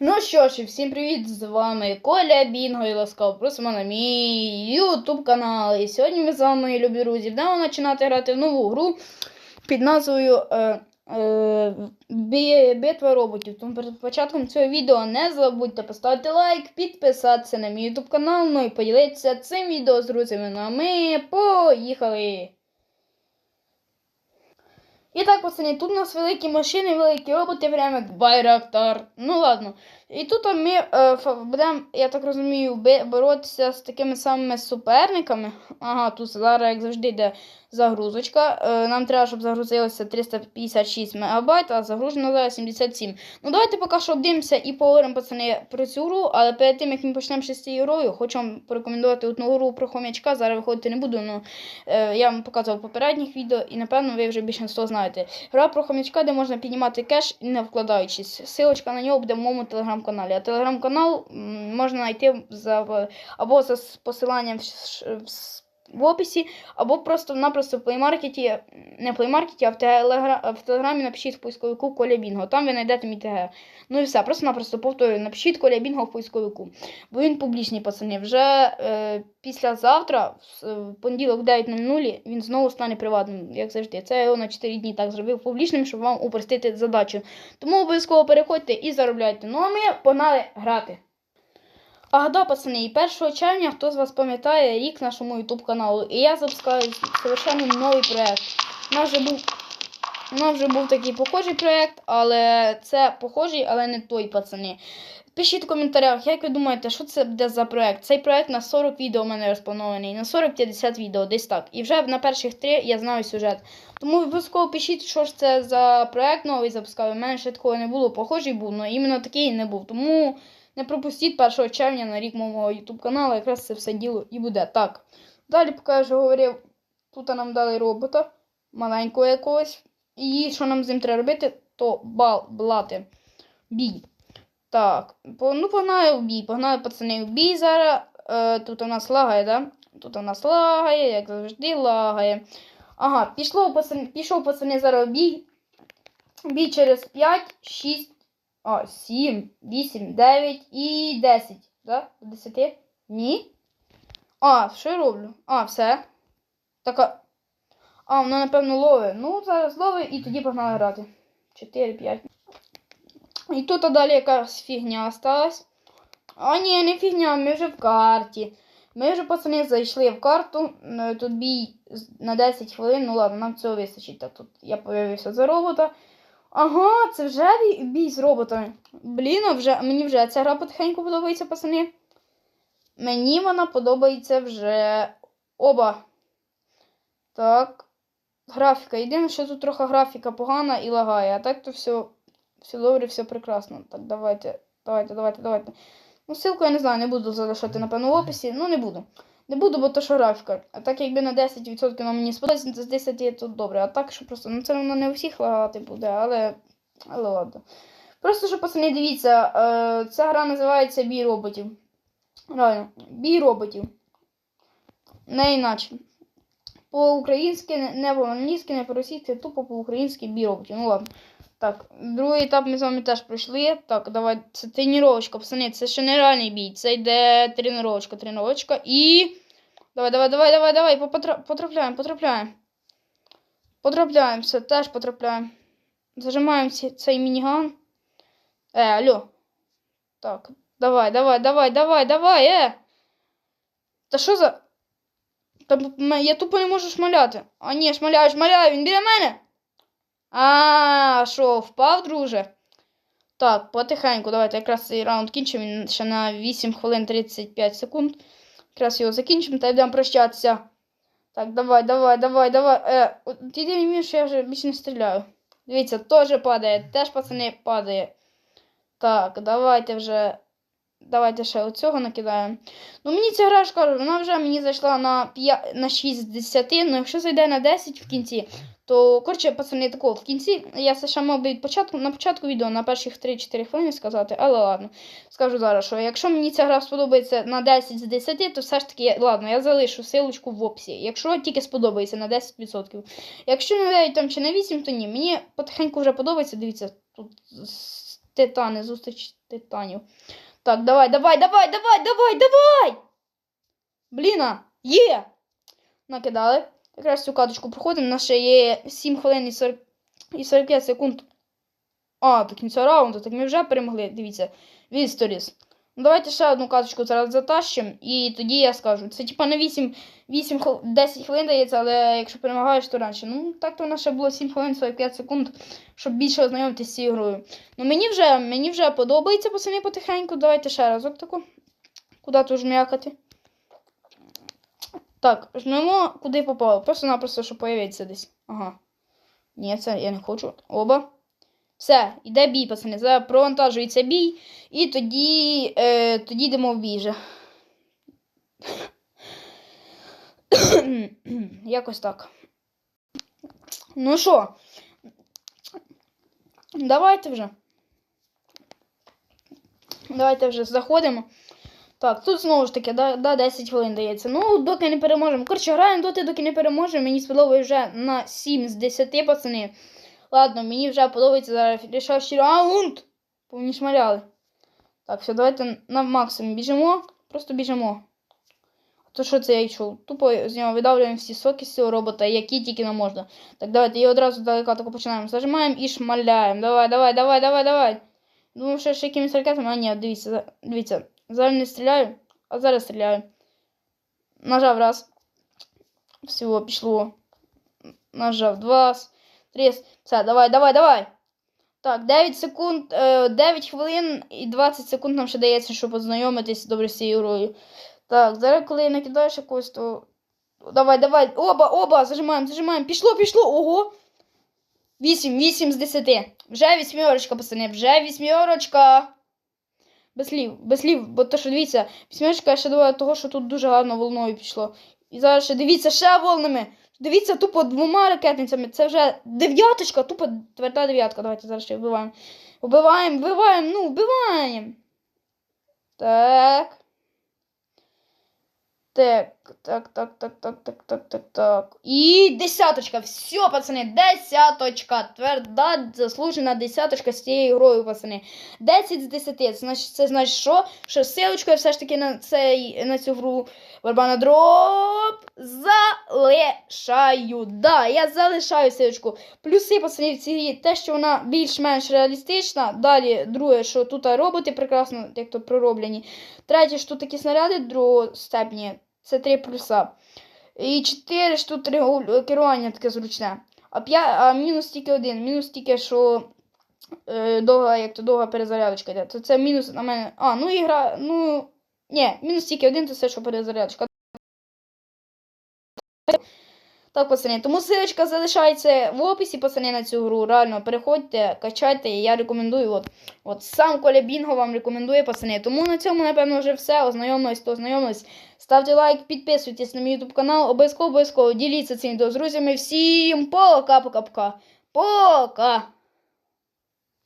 Ну що ж, і всім привіт! З вами Коля Бінго і ласкаво просимо на мій ютуб канал. І сьогодні ми з вами, любі друзі, будемо починати грати в нову гру під назвою е, е, Битва роботів. Тому перед початком цього відео не забудьте поставити лайк, підписатися на мій ютуб канал, ну і поділитися цим відео з друзями. Ну а ми поїхали! І так, пацани, тут у нас великі машини, великі роботи, прямо як Байрактар. Ну ладно. І тут ми е, будемо, я так розумію, боротися з такими самими суперниками. Ага, тут зараз, як завжди, йде загрузочка. Е, нам треба, щоб загрузилося 356 МБ, а загружено зараз 77. Ну, давайте поки що обдивимося і поговоримо, пацани, про цю гру, але перед тим, як ми почнемо ще з цією грою, хочу вам порекомендувати одну гру про хомячка. Зараз виходити не буду, але е, я вам показував попередніх відео, і напевно ви вже більшість знаєте. Гра про хомячка, де можна піднімати кеш, не вкладаючись. Силочка на нього буде в моєму телеграм-каналі. А телеграм-канал можна знайти за, або за посиланням в, в, описі, або просто-напросто в плеймаркеті, не в плеймаркеті, а в, телегра, в телеграмі напишіть в поисковику Коля Бінго. Там ви знайдете мій ТГ. Ну і все, просто-напросто повторюю, напишіть Коля Бінго в поисковику. Бо він публічний, пацани. Вже е, післязавтра, в в понеділок 9.00, він знову стане приватним, як завжди. Це я його на 4 дні так зробив публічним, щоб вам упростити задачу. Тому обов'язково переходьте і заробляйте. Ну а ми погнали грати. А да, пацани, і 1 червня, хто з вас пам'ятає, рік нашому YouTube каналу. І я запускаю совершенно новий проект. У нас вже був, у нас вже був такий похожий проект, але це похожий, але не той, пацани. Пишіть в коментарях, як ви думаєте, що це буде за проект? Цей проект на 40 відео у мене розпланований, на 40-50 відео, десь так. І вже на перших три я знаю сюжет. Тому обов'язково пишіть, що ж це за проект новий запускав. У мене ще такого не було, похожий був, але іменно такий не був. Тому не пропустіть 1 червня на рік мого YouTube каналу, якраз це все діло і буде. Так. Далі, вже говорив, тут нам дали робота, маленького якогось. І що нам з ним треба робити, то бал, блати. Бій. Так, ну погнали в бій, погнали пацани в бій зараз. Е, тут у нас лагає, да? Тут у нас лагає, як завжди, лагає. Ага, пішло, пацани, пішов пацани зараз в бій. Бій через 5, 6, а, 7, 8, 9 і 10. Да? До 10? Ні? А, що я роблю? А, все. Така. А, воно, напевно, ловить. Ну, зараз ловить і тоді погнали грати. 4, 5. І тут далі якась фігня осталась. А ні, не фігня, ми вже в карті. Ми вже, пацани, зайшли в карту. Е, Тут бій на 10 хвилин. Ну ладно, нам цього вистачить. Так, тут я появився за робота. Ага, це вже бій, з роботами. Блін, вже, мені вже ця гра потихеньку подобається, пацани. Мені вона подобається вже оба. Так. Графіка. Єдине, що тут трохи графіка погана і лагає, а так то все, все добре, все прекрасно. Так, давайте, давайте, давайте, давайте. Ну, ссылку я не знаю, не буду залишати, напевно, в описі. Ну, не буду. Не буду, бо то графіка. А так якби на 10% воно мені сподобається, з 10 то добре. А так, що просто, ну це воно не у всіх лагати буде, але. Але ладно. Просто що, пацани, дивіться, е, ця гра називається Бій роботів. Реально, бій роботів. Не іначе. По-українськи, не по-англійськи, не по-російськи, тупо по-українськи бій роботів. Ну ладно. Так, другий етап ми з вами теж пройшли. Так, давай, це тренувачка, пацани, це ще не реальний бій. Це йде тренувачка, тренувачка і. Давай, давай, давай, давай, давай, потрапляємо, потрапляємо. Потрапляємо, все, теж потрапляємо. Зажимаємо цей мініган. Е, алло. Так, давай, давай, давай, давай, давай, е. Та що за. Та я тупо не можу шмаляти. А ні, шмаляю, шмаляю, він біля мене. А, що, впав, друже? Так, потихеньку, давайте якраз цей раунд кінчимо. Він ще на 8 хвилин 35 секунд. Якраз його закінчимо та йдемо прощатися. Так, давай, давай, давай, давай. Е, єдиний що я вже більше не стріляю. Дивіться, теж падає, теж пацани падає. Так, давайте вже. Давайте ще оцього накидаємо. Ну, мені ця гра кажу, вона вже мені зайшла на 5, на 6 з 10, ну якщо зайде на 10 в кінці, то, коротше, пацани, такого, в кінці я це ще мав би від початку, на початку відео на перших 3-4 хвилини сказати, але ладно. Скажу зараз, що якщо мені ця гра сподобається на 10 з 10, то все ж таки, ладно, я залишу силочку в описі. Якщо тільки сподобається на 10%. Якщо на 9 там, чи на 8, то ні. Мені потихеньку вже подобається, дивіться, тут Титани, зустріч титанів. Так, давай, давай, давай, давай, давай, давай! Бліна, є! Накидали. Якраз цю каточку проходимо. Нас ще є 7 хвилин і 40 і 45 секунд. А, до кінця раунду, так ми вже перемогли. Дивіться. Вісторіс. Давайте ще одну каточку зараз затащимо, і тоді я скажу. Це типа на 8, 8 10 хвилин дається, але якщо перемагаєш, то раніше. Ну, так то у нас ще було 7 хвилин 45 секунд, щоб більше ознайомитися з цією грою. Ну мені вже, мені вже подобається пацани потихеньку. Давайте ще разок таку. Куди тут жмякати? Так, жмемо, куди попало. Просто-напросто, щоб появитися десь. Ага. Ні, це я не хочу. Оба. Все, іде бій, пацани. Зараз провантажується бій. І тоді, е, тоді йдемо в бій. Якось так. Ну що? Давайте вже. Давайте вже заходимо. Так, тут знову ж таки, да, да, 10 хвилин дається. Ну, доки не переможемо. Коротше, граємо доти, доки не переможемо. Мені сподобається вже на 7 з 10, пацани. Ладно, мені вже подобається зараз рішавший раунд. Повні шмаляли. Так, все, давайте на максимум біжимо. Просто біжимо. То що це я чув? Тупо з нього видавлюємо всі соки з цього робота, які тільки нам можна. Так, давайте і одразу далеко тако починаємо. Зажимаємо і шмаляємо. Давай, давай, давай, давай, давай. Думаю, що ще якимось ракетами, а ні, дивіться, дивіться. Зараз не стріляю, а зараз стріляю. Нажав раз. Всього пішло. Нажав два. Три. Все, давай, давай, давай. Так, 9 секунд, е, 9 хвилин і 20 секунд нам ще дається, щоб познайомитись добре з цією грою. Так, зараз, коли накидаєш якось, то. Давай, давай. Оба, оба, зажимаємо, зажимаємо. Пішло, пішло. Ого. 8, 8 з 10. Вже вісьмерочка, пацани, вже вісьмерочка. Без слів, без слів, бо то що дивіться, вісьмерочка ще до того, що тут дуже гарно волною пішло. І зараз ще дивіться, ще волнами. Дивіться, тупо двома ракетницями. Це вже дев'яточка, тупо тверда дев'ятка. Давайте зараз ще вбиваємо. Вбиваємо, вбиваємо, ну, вбиваємо. Так. Так, так, так, так, так, так, так, так, так. І десяточка. Все, пацани, десяточка. Тверда, заслужена десяточка з цією грою, пацани. 10 з 10. Це значить, це значить що? Що силочкою все ж таки на, цей, на цю гру Барбана дроп залишаю. Да, я залишаю силочку. Плюси, пацани, в цій грі те, що вона більш-менш реалістична. Далі, друге, що тут роботи прекрасно, як то пророблені. Третє, що тут такі снаряди другого степені. Це три плюса. І чотири, що тут керування таке зручне. А, п'я... а мінус тільки один. Мінус тільки, що е, довга, як то довга перезарядочка йде. То це мінус на мене. А, ну ігра. Ну. Ні, мінус тільки один, це все, що перезарядочка. Так, пацани, тому ссылочка залишається в описі, пацани, на цю гру. Реально, переходьте, качайте, я рекомендую. От, от сам Коля Бінго вам рекомендує, пацани. Тому на цьому, напевно, вже все. Ознайомились, то ознайомились. Ставте лайк, підписуйтесь на мій YouTube канал. Обов'язково, обов'язково діліться цим відео з друзями. Всім пока-пока-пока. Пока!